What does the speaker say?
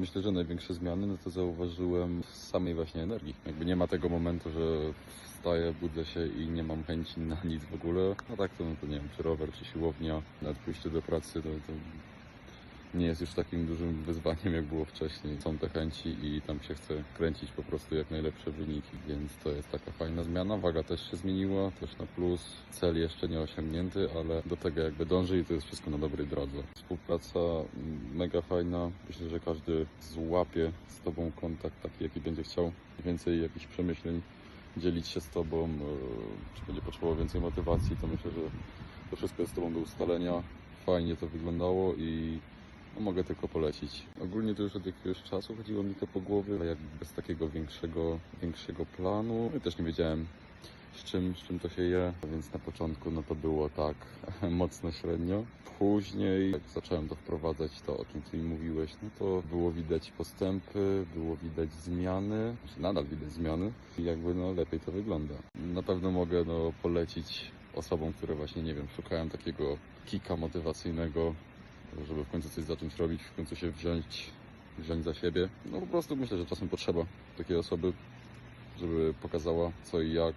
Myślę, że największe zmiany no to zauważyłem w samej właśnie energii. Jakby nie ma tego momentu, że wstaję, budzę się i nie mam chęci na nic w ogóle. No tak to, no to nie wiem, czy rower, czy siłownia, nawet pójście do pracy, to, to nie jest już takim dużym wyzwaniem, jak było wcześniej. Są te chęci i tam się chce kręcić po prostu jak najlepsze wyniki, więc to jest taka fajna zmiana. Waga też się zmieniła, też na plus. Cel jeszcze nie osiągnięty, ale do tego jakby dąży i to jest wszystko na dobrej drodze. Współpraca mega fajna. Myślę, że każdy złapie z Tobą kontakt taki, jaki będzie chciał. Więcej jakichś przemyśleń dzielić się z Tobą, e, czy będzie potrzebował więcej motywacji, to myślę, że to wszystko jest z Tobą do ustalenia. Fajnie to wyglądało i mogę tylko polecić. Ogólnie to już od jakiegoś czasu chodziło mi to po głowie, ale jakby bez takiego większego, większego planu. I też nie wiedziałem z czym, z czym to się je, więc na początku no to było tak mocno średnio. Później jak zacząłem to wprowadzać, to o czym Ty mi mówiłeś, no to było widać postępy, było widać zmiany, znaczy nadal widać zmiany i jakby no lepiej to wygląda. Na pewno mogę no polecić osobom, które właśnie, nie wiem, szukają takiego kika motywacyjnego, żeby w końcu coś zacząć robić, w końcu się wziąć, wziąć za siebie. No po prostu myślę, że czasem potrzeba takiej osoby, żeby pokazała co i jak,